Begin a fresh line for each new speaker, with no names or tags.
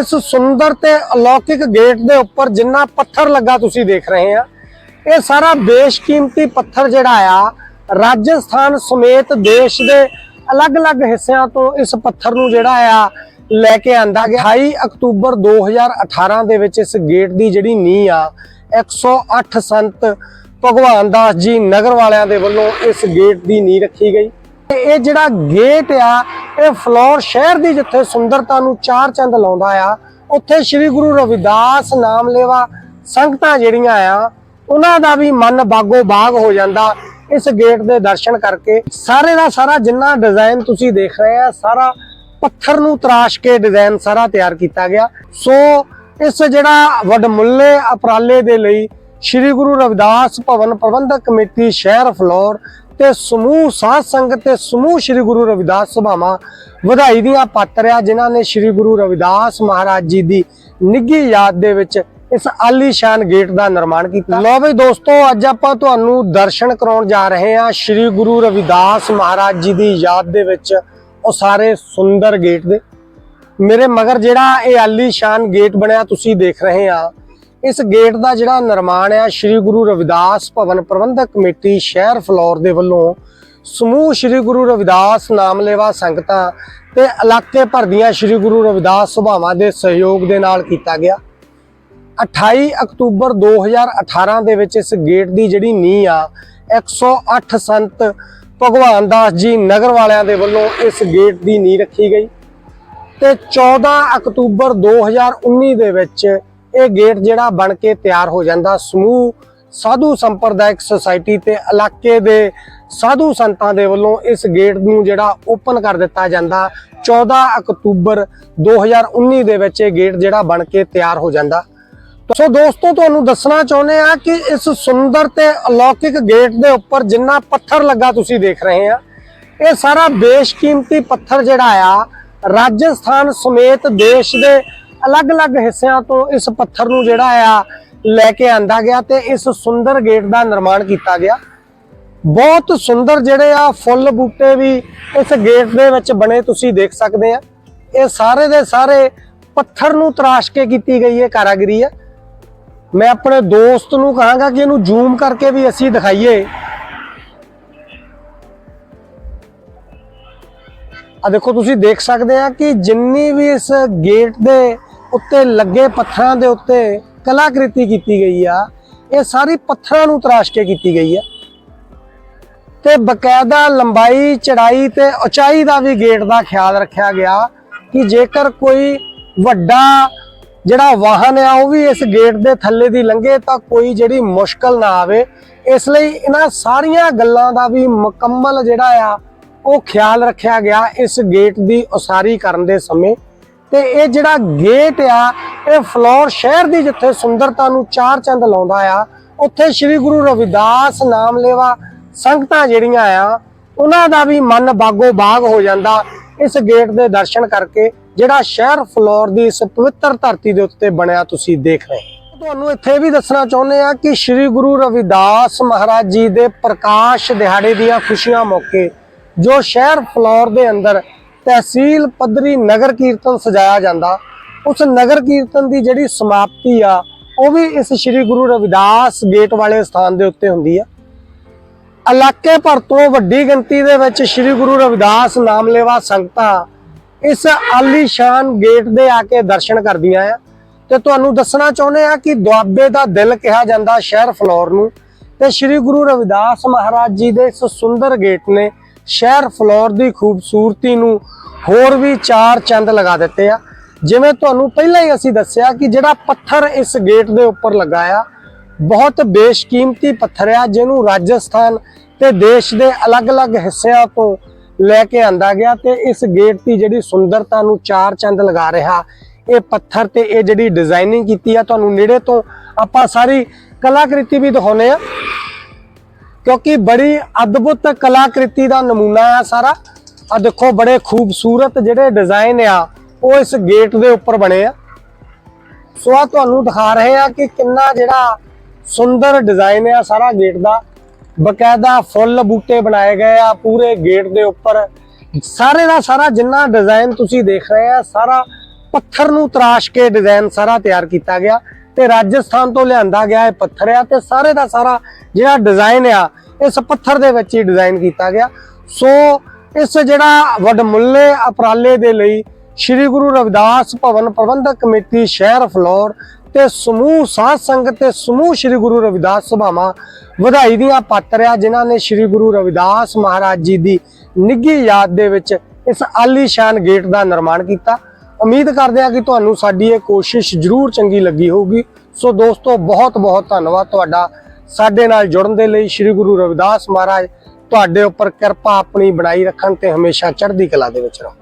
ਇਸ ਸੁੰਦਰ ਤੇ ਅਲੌਕਿਕ ਗੇਟ ਦੇ ਉੱਪਰ ਜਿੰਨਾ ਪੱਥਰ ਲੱਗਾ ਤੁਸੀਂ ਦੇਖ ਰਹੇ ਆ, ਇਹ ਸਾਰਾ ਬੇਸ਼ਕੀਮਤੀ ਪੱਥਰ ਜਿਹੜਾ ਆ, ਰਾਜਸਥਾਨ ਸਮੇਤ ਦੇਸ਼ ਦੇ ਅਲੱਗ-ਅਲੱਗ ਹਿੱਸਿਆਂ ਤੋਂ ਇਸ ਪੱਥਰ ਨੂੰ ਜਿਹੜਾ ਆ ਲੈ ਕੇ ਆਂਦਾ ਗਿਆ। 28 ਅਕਤੂਬਰ 2018 ਦੇ ਵਿੱਚ ਇਸ ਗੇਟ ਦੀ ਜਿਹੜੀ ਨੀਂਹ ਆ 108 ਸੰਤ ਭਗਵਾਨ ਦਾਸ ਜੀ ਨਗਰ ਵਾਲਿਆਂ ਦੇ ਵੱਲੋਂ ਇਸ ਗੇਟ ਦੀ ਨੀਂਹ ਰੱਖੀ ਗਈ। ਤੇ ਇਹ ਜਿਹੜਾ ਗੇਟ ਆ ਇਹ ਫਲੋਰ ਸ਼ਹਿਰ ਦੀ ਜਿੱਥੇ ਸੁੰਦਰਤਾ ਨੂੰ ਚਾਰ ਚੰਦ ਲਾਉਂਦਾ ਆ, ਉੱਥੇ ਸ੍ਰੀ ਗੁਰੂ ਰਵਿਦਾਸ ਨਾਮ ਲੈਵਾ ਸੰਗਤਾਂ ਜਿਹੜੀਆਂ ਆ, ਉਹਨਾਂ ਦਾ ਵੀ ਮਨ ਬਾਗੋ ਬਾਗ ਹੋ ਜਾਂਦਾ ਇਸ ਗੇਟ ਦੇ ਦਰਸ਼ਨ ਕਰਕੇ। ਸਾਰੇ ਦਾ ਸਾਰਾ ਜਿੰਨਾ ਡਿਜ਼ਾਈਨ ਤੁਸੀਂ ਦੇਖ ਰਹੇ ਆ, ਸਾਰਾ ਪੱਥਰ ਨੂੰ ਤਰਾਸ਼ ਕੇ ਡਿਜ਼ਾਈਨ ਸਾਰਾ ਤਿਆਰ ਕੀਤਾ ਗਿਆ। ਸੋ ਇਸ ਜਿਹੜਾ ਵਡਮੁੱਲੇ ਅਪਰਾਲੇ ਦੇ ਲਈ ਸ੍ਰੀ ਗੁਰੂ ਰਵਿਦਾਸ ਭਵਨ ਪ੍ਰਬੰਧਕ ਕਮੇਟੀ ਸ਼ਹਿਰ ਫਲੋਰ ਤੇ ਸਮੂਹ ਸਾਧ ਸੰਗਤ ਤੇ ਸਮੂਹ ਸ੍ਰੀ ਗੁਰੂ ਰਵਿਦਾਸ ਸਭਾਵਾਂ ਵਧਾਈ ਦੀਆਂ ਪਾਤਰ ਆ ਜਿਨ੍ਹਾਂ ਨੇ ਸ੍ਰੀ ਗੁਰੂ ਰਵਿਦਾਸ ਮਹਾਰਾਜ ਜੀ ਦੀ ਨਿੱਘੀ ਯਾਦ ਦੇ ਵਿੱਚ ਇਸ ਆਲੀਸ਼ਾਨ ਗੇਟ ਦਾ ਨਿਰਮਾਣ ਕੀਤਾ। ਲੋ ਵੀ ਦੋਸਤੋ, ਅੱਜ ਆਪਾਂ ਤੁਹਾਨੂੰ ਦਰਸ਼ਨ ਕਰਾਉਣ ਜਾ ਰਹੇ ਹਾਂ ਸ੍ਰੀ ਗੁਰੂ ਰਵਿਦਾਸ ਮਹਾਰਾਜ ਜੀ ਦੀ ਯਾਦ ਦੇ ਵਿੱਚ, ਉਹ ਸਾਰੇ ਸੁੰਦਰ ਗੇਟ ਦੇ। ਮੇਰੇ ਮਗਰ ਜਿਹੜਾ ਇਹ ਆਲੀਸ਼ਾਨ ਗੇਟ ਬਣਿਆ, ਤੁਸੀਂ ਦੇਖ ਰਹੇ ਆ ਇਸ ਗੇਟ ਦਾ ਜਿਹੜਾ ਨਿਰਮਾਣ ਆ ਸ੍ਰੀ ਗੁਰੂ ਰਵਿਦਾਸ ਭਵਨ ਪ੍ਰਬੰਧਕ ਕਮੇਟੀ ਸ਼ਹਿਰ ਫਲੋਰ ਦੇ ਵੱਲੋਂ ਸਮੂਹ ਸ੍ਰੀ ਗੁਰੂ ਰਵਿਦਾਸ ਨਾਮਲੇਵਾ ਸੰਗਤਾਂ ਤੇ ਇਲਾਕੇ ਭਰ ਦੀਆਂ ਸ੍ਰੀ ਗੁਰੂ ਰਵਿਦਾਸ ਸਭਾਵਾਂ ਦੇ ਸਹਿਯੋਗ ਦੇ ਨਾਲ ਕੀਤਾ ਗਿਆ। 28 ਅਕਤੂਬਰ 2018 ਦੇ ਵਿੱਚ ਇਸ ਗੇਟ ਦੀ ਜਿਹੜੀ ਨੀਂਹ ਆ 108 ਸੰਤ ਭਗਵਾਨ ਦਾਸ ਜੀ ਨਗਰ ਵਾਲਿਆਂ ਦੇ ਵੱਲੋਂ ਇਸ ਗੇਟ ਦੀ ਨੀਂਹ ਰੱਖੀ ਗਈ ਤੇ 14 ਅਕਤੂਬਰ 2019 ਦੇ ਵਿੱਚ ਇਹ ਗੇਟ ਜਿਹੜਾ ਬਣ ਕੇ ਤਿਆਰ ਹੋ ਜਾਂਦਾ। ਸਮੂਹ, ਸਾਧੂ ਸੰਪਰਦਾਇਕ ਸੁਸਾਇਟੀ ਤੇ ਇਲਾਕੇ ਦੇ ਸਾਧੂ ਸੰਤਾਂ ਦੇ ਵੱਲੋਂ ਇਸ ਗੇਟ ਨੂੰ ਜਿਹੜਾ ਓਪਨ ਕਰ ਦਿੱਤਾ ਜਾਂਦਾ। 14 ਅਕਤੂਬਰ 2019 ਦੇ ਵਿੱਚ ਇਹ ਗੇਟ ਜਿਹੜਾ ਬਣ ਕੇ ਤਿਆਰ ਹੋ ਜਾਂਦਾ। ਸੋ ਦੋਸਤੋ, ਤੁਹਾਨੂੰ ਦੱਸਣਾ ਚਾਹੁੰਦੇ ਆ ਕਿ ਇਸ ਸੁੰਦਰ ਤੇ ਅਲੌਕਿਕ ਗੇਟ ਦੇ ਉੱਪਰ ਜਿੰਨਾ ਪੱਥਰ ਲੱਗਾ ਤੁਸੀਂ ਦੇਖ ਰਹੇ ਆ ਇਹ ਸਾਰਾ ਬੇਸ਼ਕੀਮਤੀ ਪੱਥਰ ਜਿਹੜਾ ਆ, ਰਾਜਸਥਾਨ ਸਮੇਤ ਦੇਸ਼ ਦੇ ਅਲੱਗ-ਅਲੱਗ ਹਿੱਸਿਆਂ ਤੋਂ ਇਸ ਪੱਥਰ ਨੂੰ ਜਿਹੜਾ ਆ ਲੈ ਕੇ ਆਂਦਾ ਗਿਆ ਤੇ ਇਸ ਸੁੰਦਰ ਗੇਟ ਦਾ ਨਿਰਮਾਣ ਕੀਤਾ ਗਿਆ। ਬਹੁਤ ਸੁੰਦਰ ਜਿਹੜੇ ਆ ਫੁੱਲ ਬੂਟੇ ਵੀ ਇਸ ਗੇਟ ਦੇ ਵਿੱਚ ਬਣੇ ਤੁਸੀਂ ਦੇਖ ਸਕਦੇ ਆ। ਇਹ ਸਾਰੇ ਦੇ ਸਾਰੇ ਪੱਥਰ ਨੂੰ ਤਰਾਸ਼ ਕੇ ਕੀਤੀ ਗਈ ਇਹ ਕਾਰਾਗਰੀ ਹੈ ਮੈਂ ਆਪਣੇ ਦੋਸਤ ਨੂੰ ਕਹਾਂਗਾ ਕਿ ਇਹਨੂੰ ਜ਼ੂਮ ਕਰਕੇ ਵੀ ਅਸੀਂ ਦਿਖਾਈਏ। ਆ ਦੇਖੋ, ਤੁਸੀਂ ਦੇਖ ਸਕਦੇ ਆ ਕਿ ਜਿੰਨੀ ਵੀ ਇਸ ਗੇਟ ਦੇ ਉੱਤੇ ਲੱਗੇ ਪੱਥਰਾਂ ਦੇ ਉੱਤੇ ਕਲਾਕ੍ਰਿਤੀ ਕੀਤੀ ਗਈ ਆ। ਇਹ ਸਾਰੀ ਪੱਥਰਾਂ ਨੂੰ ਤਰਾਸ਼ ਕੇ ਕੀਤੀ ਗਈ ਆ। ਤੇ ਬਕਾਇਦਾ ਲੰਬਾਈ, ਚੜਾਈ ਤੇ ਉਚਾਈ ਦਾ ਵੀ ਗੇਟ ਦਾ ਖਿਆਲ ਰੱਖਿਆ ਗਿਆ ਕਿ ਜੇਕਰ ਕੋਈ ਵੱਡਾ ਜਿਹੜਾ ਵਾਹਨ ਆ, ਉਹ ਵੀ ਇਸ ਗੇਟ ਦੇ ਥੱਲੇ ਦੀ ਲੰਘੇ ਤਾਂ ਕੋਈ ਜਿਹੜੀ ਮੁਸ਼ਕਲ ਨਾ ਆਵੇ। ਇਸ ਲਈ ਇਹਨਾਂ ਸਾਰੀਆਂ ਗੱਲਾਂ ਦਾ ਵੀ ਮੁਕੰਮਲ ਜਿਹੜਾ ਆ, ਉਹ ਖਿਆਲ ਰੱਖਿਆ ਗਿਆ ਇਸ ਗੇਟ ਦੀ ਉਸਾਰੀ ਕਰਨ ਦੇ ਸਮੇਂ। ਤੇ ਇਹ ਜਿਹੜਾ ਗੇਟ ਆ, ਇਹ ਫਲੋਰ ਸ਼ਹਿਰ ਦੀ ਜਿੱਥੇ ਸੁੰਦਰਤਾ ਨੂੰ ਚਾਰ ਚੰਦ ਲਾਉਂਦਾ ਆ, ਉੱਥੇ ਸ੍ਰੀ ਗੁਰੂ ਰਵਿਦਾਸ ਨਾਮ ਲੈਵਾ ਸੰਗਤਾਂ ਜਿਹੜੀਆਂ ਆ, ਉਹਨਾਂ ਦਾ ਵੀ ਮਨ ਬਾਗੋ ਬਾਗ ਹੋ ਜਾਂਦਾ ਇਸ ਗੇਟ ਦੇ ਦਰਸ਼ਨ ਕਰਕੇ, ਜਿਹੜਾ ਸ਼ਹਿਰ ਫਲੋਰ ਦੀ ਇਸ ਪਵਿੱਤਰ ਧਰਤੀ ਦੇ ਉੱਤੇ ਬਣਿਆ ਤੁਸੀਂ ਦੇਖ ਰਹੇ ਹੋ। ਤੁਹਾਨੂੰ ਇੱਥੇ ਵੀ ਦੱਸਣਾ ਚਾਹੁੰਦੇ ਆ ਕਿ ਸ੍ਰੀ ਗੁਰੂ ਰਵਿਦਾਸ ਮਹਾਰਾਜ ਜੀ ਦੇ ਪ੍ਰਕਾਸ਼ ਦਿਹਾੜੇ ਦੀਆਂ ਖੁਸ਼ੀਆਂ ਮੌਕੇ, ਜੋ ਸ਼ਹਿਰ ਫਲੋਰ ਦੇ ਅੰਦਰ ਤਹਿਸੀਲ ਪੱਧਰੀ ਨਗਰ ਕੀਰਤਨ ਸਜਾਇਆ ਜਾਂਦਾ। ਉਸ ਨਗਰ ਕੀਰਤਨ ਦੀ ਜਿਹੜੀ ਸਮਾਪਤੀ ਆ, ਉਹ ਵੀ ਇਸ ਸ੍ਰੀ ਗੁਰੂ ਰਵਿਦਾਸ ਗੇਟ ਵਾਲੇ ਸਥਾਨ ਦੇ ਉੱਤੇ ਹੁੰਦੀ ਆ। ਇਲਾਕੇ ਭਰ ਤੋਂ ਵੱਡੀ ਗਿਣਤੀ ਦੇ ਵਿੱਚ ਸ੍ਰੀ ਗੁਰੂ ਰਵਿਦਾਸ ਨਾਮ ਲੈਵਾ ਸੰਗਤਾਂ ਇਸ ਆਲੀਸ਼ਾਨ ਗੇਟ ਦੇ ਆ ਕੇ ਦਰਸ਼ਨ ਕਰਦੀਆਂ ਆ। ਤੇ ਤੁਹਾਨੂੰ ਦੱਸਣਾ ਚਾਹੁੰਦੇ ਆ ਕਿ ਦੁਆਬੇ ਦਾ ਦਿਲ ਕਿਹਾ ਜਾਂਦਾ ਸ਼ਹਿਰ ਫਲੋਰ ਨੂੰ। ਤੇ ਸ੍ਰੀ ਗੁਰੂ ਰਵਿਦਾਸ ਮਹਾਰਾਜ ਜੀ ਦੇ ਇਸ ਸੁੰਦਰ ਗੇਟ ਨੇ ਸ਼ਹਿਰ ਫਲੋਰ ਦੀ ਖੂਬਸੂਰਤੀ ਨੂੰ ਹੋਰ ਵੀ ਚਾਰ ਚੰਦ ਲਗਾ ਦਿੱਤੇ ਆ। ਜਿਵੇਂ ਤੁਹਾਨੂੰ ਪਹਿਲਾਂ ਹੀ ਅਸੀਂ ਦੱਸਿਆ ਕਿ ਜਿਹੜਾ ਪੱਥਰ ਇਸ ਗੇਟ ਦੇ ਉੱਪਰ ਲੱਗਾ ਆ, ਬਹੁਤ ਬੇਸ਼ਕੀਮਤੀ ਪੱਥਰ ਆ, ਜਿਹਨੂੰ ਰਾਜਸਥਾਨ ਤੇ ਦੇਸ਼ ਦੇ ਅਲੱਗ-ਅਲੱਗ ਹਿੱਸਿਆਂ ਤੋਂ ਲੈ ਕੇ ਆਂਦਾ ਗਿਆ ਤੇ ਇਸ ਗੇਟ ਦੀ ਜਿਹੜੀ ਸੁੰਦਰਤਾ ਨੂੰ ਚਾਰ ਚੰਦ ਲਗਾ ਰਿਹਾ। ਇਹ ਪੱਥਰ ਤੇ ਇਹ ਜਿਹੜੀ ਡਿਜ਼ਾਈਨਿੰਗ ਕੀਤੀ ਆ, ਤੁਹਾਨੂੰ ਨੇੜੇ ਤੋਂ ਆਪਾਂ ਸਾਰੀ ਕਲਾਕ੍ਰਿਤੀ ਵੀ ਦਿਖਾਉਨੇ ਆ। ਕਿਉਂਕਿ ਬੜੀ ਅਦਭੁਤ ਕਲਾਕ੍ਰਿਤੀ ਦਾ ਨਮੂਨਾ ਆ ਸਾਰਾ। ਆ ਦੇਖੋ ਬੜੇ ਖੂਬਸੂਰਤ ਜਿਹੜੇ ਡਿਜ਼ਾਈਨ ਆ, ਉਹ ਇਸ ਗੇਟ ਦੇ ਉੱਪਰ ਬਣੇ ਆ। ਸੋ ਆ ਤੁਹਾਨੂੰ ਦਿਖਾ ਰਹੇ ਆ ਕਿ ਕਿੰਨਾ ਜਿਹੜਾ ਸੁੰਦਰ ਡਿਜ਼ਾਈਨ ਆ ਸਾਰਾ ਗੇਟ ਦਾ। ਬਕਾਇਦਾ ਫੁੱਲ ਬੂਟੇ ਬਣਾਏ ਗਏ ਆ ਪੂਰੇ ਗੇਟ ਦੇ ਉੱਪਰ। ਸਾਰੇ ਦਾ ਸਾਰਾ ਜਿੰਨਾ ਡਿਜ਼ਾਈਨ ਤੁਸੀਂ ਦੇਖ ਰਹੇ ਆ, ਸਾਰਾ ਪੱਥਰ ਨੂੰ ਤਰਾਸ਼ ਕੇ ਡਿਜ਼ਾਈਨ ਸਾਰਾ ਤਿਆਰ ਕੀਤਾ ਗਿਆ। ਤੇ ਰਾਜਸਥਾਨ ਤੋਂ ਲਿਆਂਦਾ ਗਿਆ ਇਹ ਪੱਥਰ ਆ ਤੇ ਸਾਰੇ ਦਾ ਸਾਰਾ ਜਿਹੜਾ ਡਿਜ਼ਾਈਨ ਆ, ਇਸ ਪੱਥਰ ਦੇ ਵਿੱਚ ਹੀ ਡਿਜ਼ਾਈਨ ਕੀਤਾ ਗਿਆ। ਸੋ ਇਸ ਜਿਹੜਾ ਵਡਮੁੱਲੇ ਉਪਰਾਲੇ ਦੇ ਲਈ ਸ੍ਰੀ ਗੁਰੂ ਰਵਿਦਾਸ ਭਵਨ ਪ੍ਰਬੰਧਕ ਕਮੇਟੀ ਸ਼ਹਿਰ ਫਲੋਰ ਤੇ ਸਮੂਹ ਸਾਧ ਸੰਗਤ ਤੇ ਸਮੂਹ ਸ੍ਰੀ ਗੁਰੂ ਰਵਿਦਾਸ ਸਭਾਵਾਂ ਵਧਾਈ ਦੀਆਂ ਪਾਤਰ ਆ, ਜਿਨ੍ਹਾਂ ਨੇ ਸ੍ਰੀ ਗੁਰੂ ਰਵਿਦਾਸ ਮਹਾਰਾਜ ਜੀ ਦੀ ਨਿੱਘੀ ਯਾਦ ਦੇ ਵਿੱਚ ਇਸ ਆਲੀਸ਼ਾਨ ਗੇਟ ਦਾ ਨਿਰਮਾਣ ਕੀਤਾ। ਉਮੀਦ ਕਰਦੇ ਹਾਂ ਕਿ ਤੁਹਾਨੂੰ ਸਾਡੀ ਇਹ ਕੋਸ਼ਿਸ਼ ਜ਼ਰੂਰ ਚੰਗੀ ਲੱਗੀ ਹੋਊਗੀ। ਸੋ ਦੋਸਤੋ, ਬਹੁਤ ਬਹੁਤ ਧੰਨਵਾਦ ਤੁਹਾਡਾ ਸਾਡੇ ਨਾਲ ਜੁੜਨ ਦੇ ਲਈ। ਸ੍ਰੀ ਗੁਰੂ ਰਵਿਦਾਸ ਮਹਾਰਾਜ ਤੁਹਾਡੇ ਉੱਪਰ ਕਿਰਪਾ ਆਪਣੀ ਬਣਾਈ ਰੱਖਣ ਤੇ ਹਮੇਸ਼ਾ ਚੜ੍ਹਦੀ ਕਲਾ ਦੇ ਵਿੱਚ ਰਹੋ।